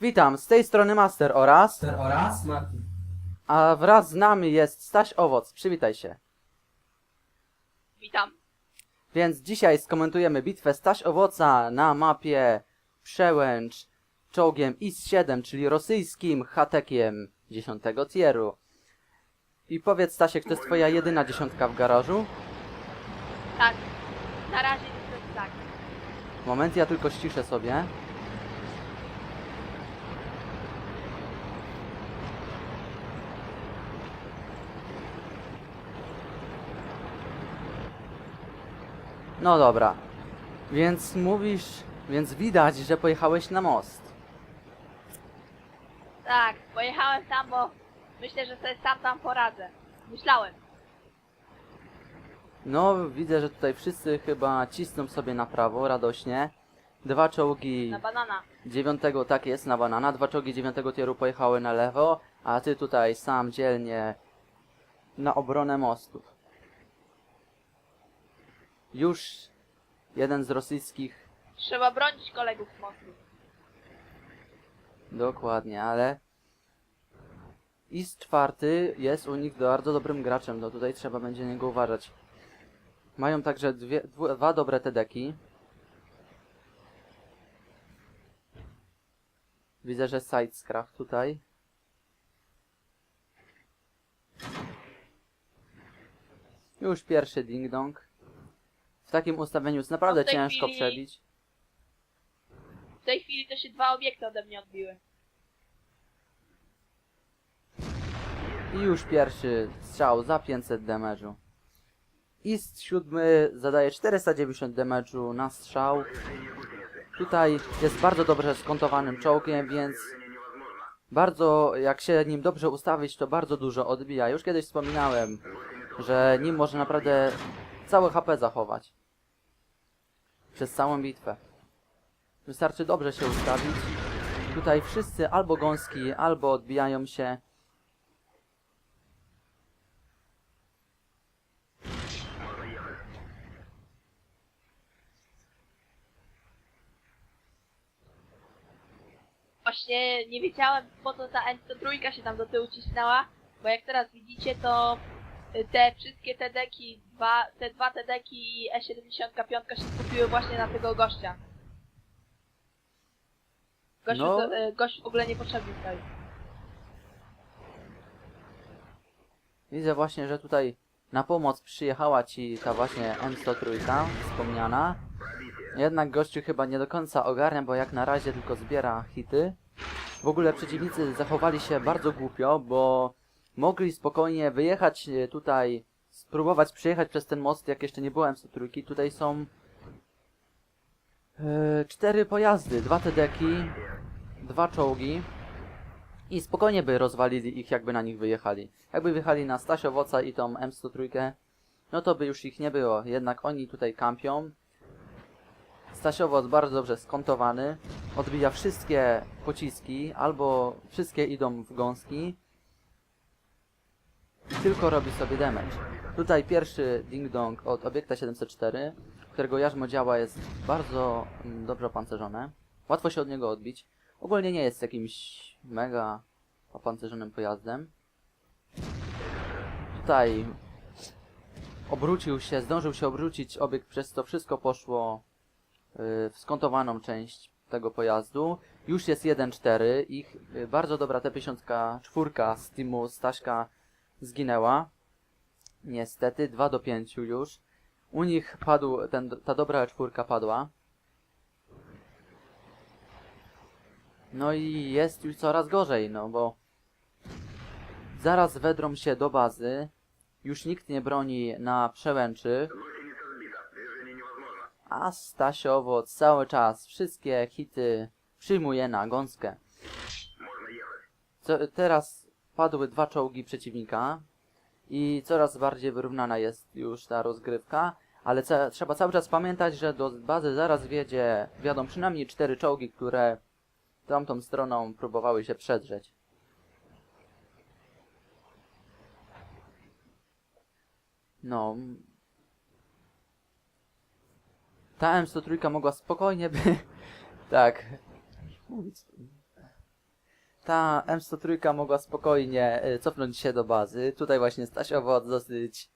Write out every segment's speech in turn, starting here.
Witam, z tej strony Master oraz, Master oraz Martin. a wraz z nami jest Staś Owoc. Przywitaj się. Witam. Więc dzisiaj skomentujemy bitwę Staś Owoca na mapie Przełęcz czołgiem IS-7, czyli rosyjskim hatekiem 10 tieru. I powiedz Stasiek, to jest twoja jedyna dziesiątka w garażu? Tak. Na razie niestety tak. Moment, ja tylko ściszę sobie. No dobra. Więc mówisz, więc widać, że pojechałeś na most. Tak, pojechałem tam, bo myślę, że sobie sam tam poradzę. Myślałem. No, widzę, że tutaj wszyscy chyba cisną sobie na prawo radośnie. Dwa czołgi Na banana. dziewiątego, tak jest, na banana. Dwa czołgi dziewiątego tieru pojechały na lewo, a ty tutaj sam dzielnie na obronę mostów. Już jeden z rosyjskich, Trzeba bronić kolegów mostu. dokładnie, ale IS czwarty jest u nich bardzo dobrym graczem, no tutaj trzeba będzie niego uważać. Mają także dwie, dwa dobre tedeki. Widzę, że sidescraft tutaj. Już pierwszy ding-dong. W takim ustawieniu jest naprawdę No w tej ciężko chwili- przebić. W tej chwili to się dwa obiekty ode mnie odbiły. I już pierwszy strzał za 500 damage'u. Ist siódmy zadaje 490 damage'u na strzał. Tutaj jest bardzo dobrze skontowanym czołgiem, więc bardzo, jak się nim dobrze ustawić, to bardzo dużo odbija. Już kiedyś wspominałem, że nim można naprawdę całe HP zachować. Przez całą bitwę. Wystarczy dobrze się ustawić. Tutaj wszyscy albo gąski, albo odbijają się. Właśnie nie wiedziałem po co ta N103 się tam do tyłu cisnęła, bo jak teraz widzicie to te wszystkie TD-ki, dwa, te dwa TD-ki i E75 się skupiły właśnie na tego gościa. Gościu, No. to, y, gość w ogóle niepotrzebny tutaj. Widzę właśnie, że tutaj na pomoc przyjechała ci ta właśnie M103 wspomniana. Jednak gościu chyba nie do końca ogarnia, bo jak na razie tylko zbiera hity. W ogóle przeciwnicy zachowali się bardzo głupio, bo mogli spokojnie wyjechać e, tutaj, spróbować przejechać przez ten most, jak jeszcze nie było M103. Tutaj są e, cztery pojazdy, dwa TD-ki, dwa czołgi. I spokojnie by rozwalili ich, jakby na nich wyjechali. Jakby wyjechali na Stasiowoca i tą M103, no to by już ich nie było. Jednak oni tutaj kampią. Stasiowoc bardzo dobrze skontowany. Odbija wszystkie pociski, albo wszystkie idą w gąski. Tylko robi sobie damage. Tutaj pierwszy ding-dong od obiekta 704, którego jarzmo działa jest bardzo mm, dobrze opancerzone. Łatwo się od niego odbić. Ogólnie nie jest jakimś mega opancerzonym pojazdem. Tutaj obrócił się, zdążył się obrócić obiekt, przez to wszystko poszło yy, w skontowaną część tego pojazdu. Już jest 1-4, ich yy, bardzo dobra T54 z teamu Staśka zginęła. Niestety, 2 do 5 już. U nich padł, ten, ta dobra czwórka padła. No i jest już coraz gorzej, no bo zaraz wedrą się do bazy. Już nikt nie broni na przełęczy. A Stasiowo cały czas wszystkie hity przyjmuje na gąskę. Co, teraz padły dwa czołgi przeciwnika i coraz bardziej wyrównana jest już ta rozgrywka. Ale ca trzeba cały czas pamiętać, że do bazy zaraz wiedzie, wiadą przynajmniej cztery czołgi, które tamtą stroną próbowały się przedrzeć. No. Ta M103 mogła spokojnie by... tak. Ta M103 mogła spokojnie e, cofnąć się do bazy. Tutaj właśnie Stasiowoc dosyć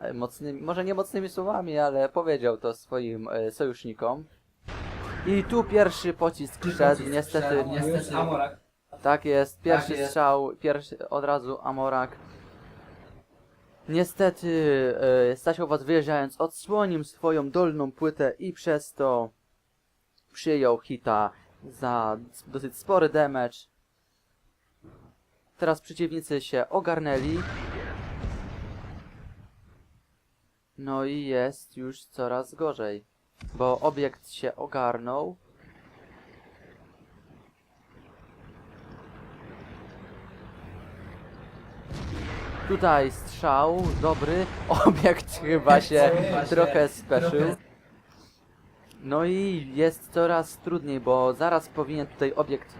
e, mocnymi, może nie mocnymi słowami, ale powiedział to swoim e, sojusznikom. I tu pierwszy pocisk szedł, niestety, niestety. Amorak. tak jest, pierwszy jest. strzał, pierwszy od razu Amorak. Niestety Stasiowoc wyjeżdżając odsłonił swoją dolną płytę i przez to przyjął hita za dosyć spory damage. Teraz przeciwnicy się ogarnęli. No i jest już coraz gorzej, bo obiekt się ogarnął. Tutaj strzał, dobry. Obiekt chyba się trochę speszył. No i jest coraz trudniej, bo zaraz powinien tutaj obiekt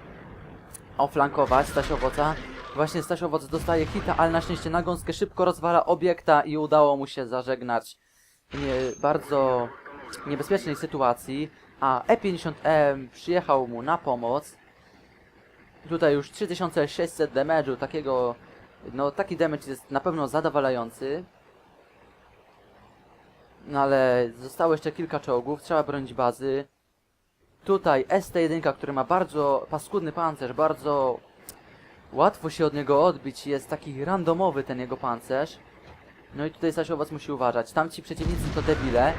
oflankować Stasiowoca. Właśnie Stasiowoc dostaje hita, ale na szczęście na gąskę szybko rozwala obiekta i udało mu się zażegnać nie, bardzo niebezpiecznej sytuacji. A E50M przyjechał mu na pomoc. Tutaj już 3600 damage'u, takiego, no taki damage jest na pewno zadowalający. No ale zostało jeszcze kilka czołgów, trzeba bronić bazy. Tutaj ST1, który ma bardzo paskudny pancerz, bardzo łatwo się od niego odbić, jest taki randomowy ten jego pancerz. No i tutaj Stasiowoc musi uważać. Tamci przeciwnicy to debile.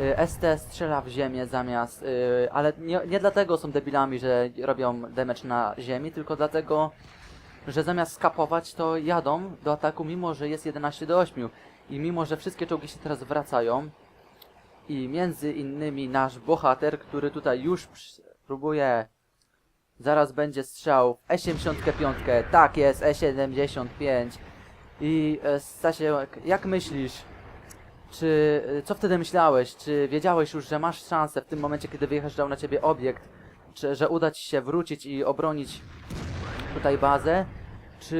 Y, ST strzela w ziemię zamiast... y, ale nie, nie dlatego są debilami, że robią damage na ziemi, tylko dlatego, że zamiast skapować to jadą do ataku, mimo że jest 11 do 8. I mimo, że wszystkie czołgi się teraz wracają i między innymi nasz bohater, który tutaj już próbuje zaraz będzie strzał w E75, tak jest, E75 i e, Stasiek, jak myślisz, czy, e, co wtedy myślałeś, czy wiedziałeś już, że masz szansę w tym momencie, kiedy wyjeżdżał na ciebie obiekt, czy, że uda ci się wrócić i obronić tutaj bazę, czy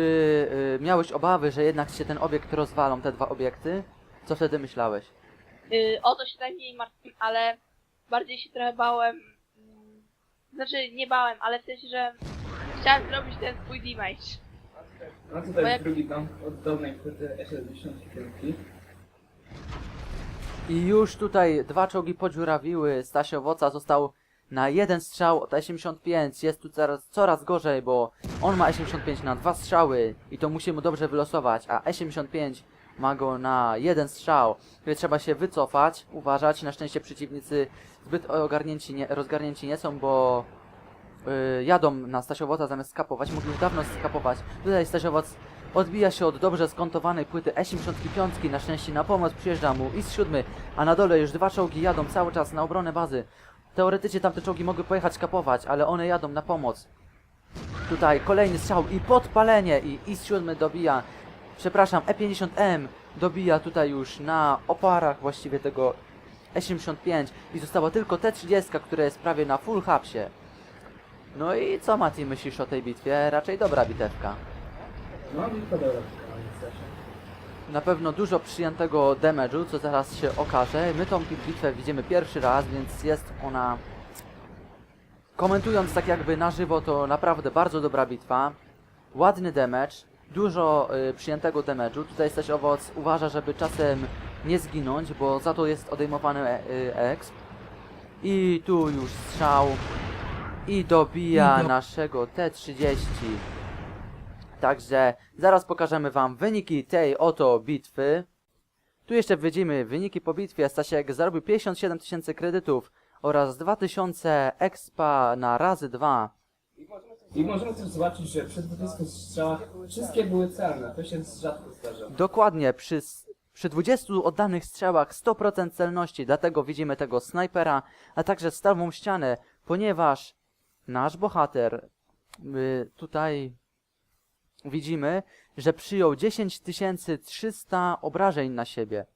y, miałeś obawy, że jednak się ten obiekt rozwalą, te dwa obiekty? Co wtedy myślałeś? Yy, o to się najmniej martwię, ale bardziej się trochę bałem. Znaczy, nie bałem, ale w sensie, że chciałem zrobić ten swój damage. No Bo tutaj jak- jest drugi dom od dolnej płyty E75. I już tutaj dwa czołgi podziurawiły, Stasiowoca został na jeden strzał od E85, jest tu coraz, coraz gorzej, bo on ma E85 na dwa strzały i to musi mu dobrze wylosować, a E75 ma go na jeden strzał, więc trzeba się wycofać, uważać, na szczęście przeciwnicy zbyt ogarnięci nie, rozgarnięci nie są, bo y, jadą na Stasiowoca zamiast skapować, mogli już dawno skapować. Tutaj Stasiowoc odbija się od dobrze skontowanej płyty E75, na szczęście na pomoc przyjeżdża mu i z siódmy, a na dole już dwa czołgi jadą cały czas na obronę bazy. Teoretycznie tamte czołgi mogły pojechać kapować, ale one jadą na pomoc. Tutaj kolejny strzał i podpalenie i IS 7 dobija, przepraszam, E50M dobija tutaj już na oparach właściwie tego E75 i została tylko T30, która jest prawie na full hapsie. No i co Mati myślisz o tej bitwie? Raczej dobra bitewka. No to dobra. Stasiu. Na pewno dużo przyjętego damage'u, co zaraz się okaże. My tą bitwę widzimy pierwszy raz, więc jest ona... Komentując tak jakby na żywo, to naprawdę bardzo dobra bitwa. Ładny damage, dużo y, przyjętego damage'u. Tutaj jesteś owoc, uważa, żeby czasem nie zginąć, bo za to jest odejmowany e, y, exp. I tu już strzał. I dobija naszego T-30. Także zaraz pokażemy wam wyniki tej oto bitwy. Tu jeszcze widzimy wyniki po bitwie. Stasiek zarobił 57 tysięcy kredytów oraz 2000 expa na razy 2. I możemy też zobaczyć, że przy 20 strzałach wszystkie były celne. To się rzadko zdarza. Dokładnie, przy, przy 20 oddanych strzałach 100% celności, dlatego widzimy tego snajpera, a także stałą ścianę, ponieważ nasz bohater tutaj widzimy, że przyjął 10 300 obrażeń na siebie.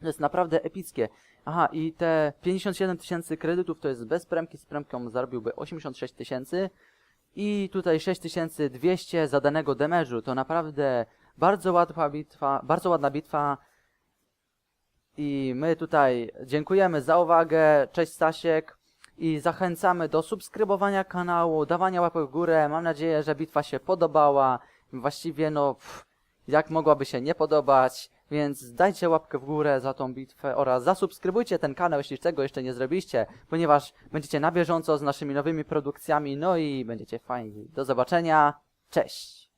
To jest naprawdę epickie. Aha, i te 57 tysięcy kredytów to jest bez premki, z premką zarobiłby 86 tysięcy. I tutaj 6200 zadanego damage'u. To naprawdę bardzo łatwa bitwa, bardzo ładna bitwa. I my tutaj dziękujemy za uwagę. Cześć Stasiek. i zachęcamy do subskrybowania kanału, dawania łapek w górę. Mam nadzieję, że bitwa się podobała. Właściwie no, pff, jak mogłaby się nie podobać, więc dajcie łapkę w górę za tą bitwę oraz zasubskrybujcie ten kanał, jeśli tego jeszcze nie zrobiliście, ponieważ będziecie na bieżąco z naszymi nowymi produkcjami, no i będziecie fajni. Do zobaczenia, cześć!